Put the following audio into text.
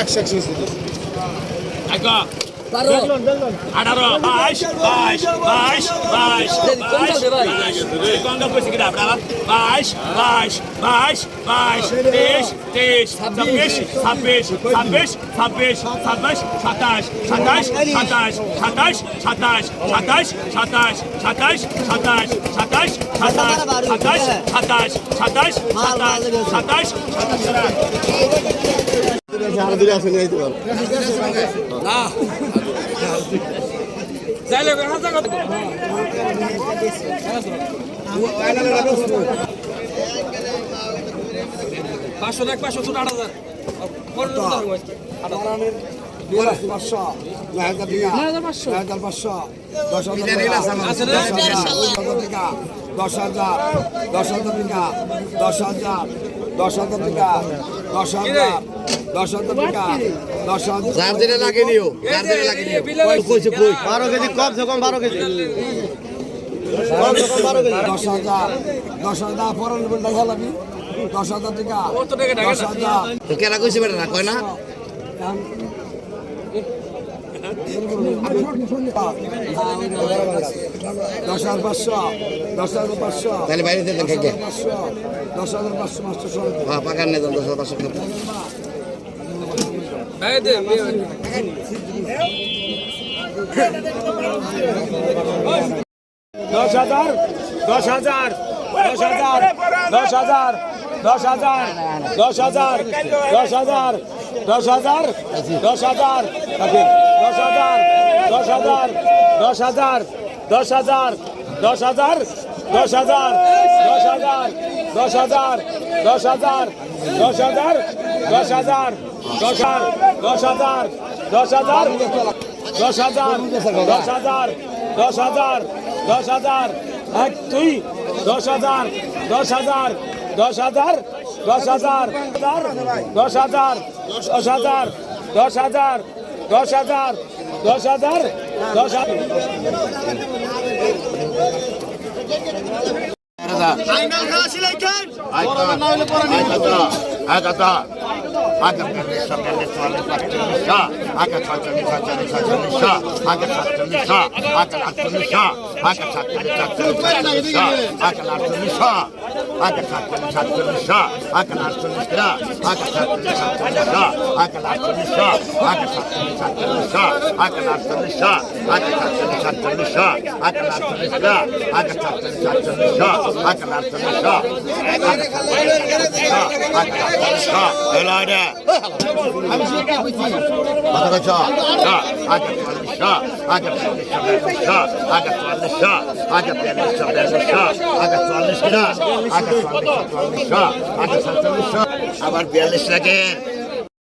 একশো একশো আগে বারো আঠারো বাইশ বাইশ বাইশ বাইশ বাইশ গঙ্গা কইছে কিনা আপনারা বাইশ বাইশ বাইশ বাইশ তেইশ তেইশ ছাব্বিশ ছাব্বিশ ছাব্বিশ ছাব্বিশ ছাব্বিশ সাতাশ সাতাশ সাতাশ সাতাশ সাতাশ সাতাশ সাতাশ সাতাশ সাতাশ সাতাশ সাতাশ সাতাশ সাতাশ সাতাশ সাতাশ সাতাশ সাতাশ পাঁচশো এক পাঁচশো আট হাজার দশ হাজার দশ হাজার দশ হাজার। দশ হাজার টাকা দশ হাজার দশ হাজার টাকা দশ হাজার যার যেটা লাগে নিও যার যেটা লাগে নিও বারো কেজি কম সে কম বারো কেজি দশ হাজার দশ হাজার পরের দশ হাজার টাকা দশ হাজার কেনা কইছে বেটা না কয় না দশ হাজার পাঁচশো দশ হাজার পাঁচশো তাহলে বাইরে দিতেন পাঁচশো দশ হাজার পাঁচশো পাঁচশো হ্যাঁ পাকার নেই দশ হাজার পাঁচশো দশ হাজার দশ হাজার দশ হাজার দশ হাজার দশ হাজার দশ হাজার দশ হাজার দশ হাজার দশ হাজার। দশ হাজার দশ হাজার দশ হাজার দশ হাজার দশ হাজার দশ হাজার দশ হাজার দশ হাজার দশ হাজার দশ হাজার দশ হাজার দশ হাজার দশ হাজার দশ হাজার দশ হাজার দশ হাজার দশ হাজার দশ হাজার এক দুই দশ হাজার দশ হাজার দশ হাজার দশ হাজার দশ হাজার দশ হাজার দশ হাজার দশ হাজার দশ হাজার দশ হাজার আকাশ সাতচল্লিশ আকাশ আটচল্লিশ আকাশ সাতচল্লিশ সাতচল্লিশ আকাশ আটচল্লিশ আকাশ সাতচল্লিশ সাতচল্লিশ আকাশ আটচল্লিশ আকাশ সাতচল্লিশ সাতচল্লিশ আকাশ আটচল্লিশ আকাশ সাতচল্লিশ সাতচল্লিশ আকাশ আটচল্লিশ আকাশ চুয়াল্লিশ আকাশ চুয়াল্লিশ আকাশ আবার বিয়াল্লিশ লাগে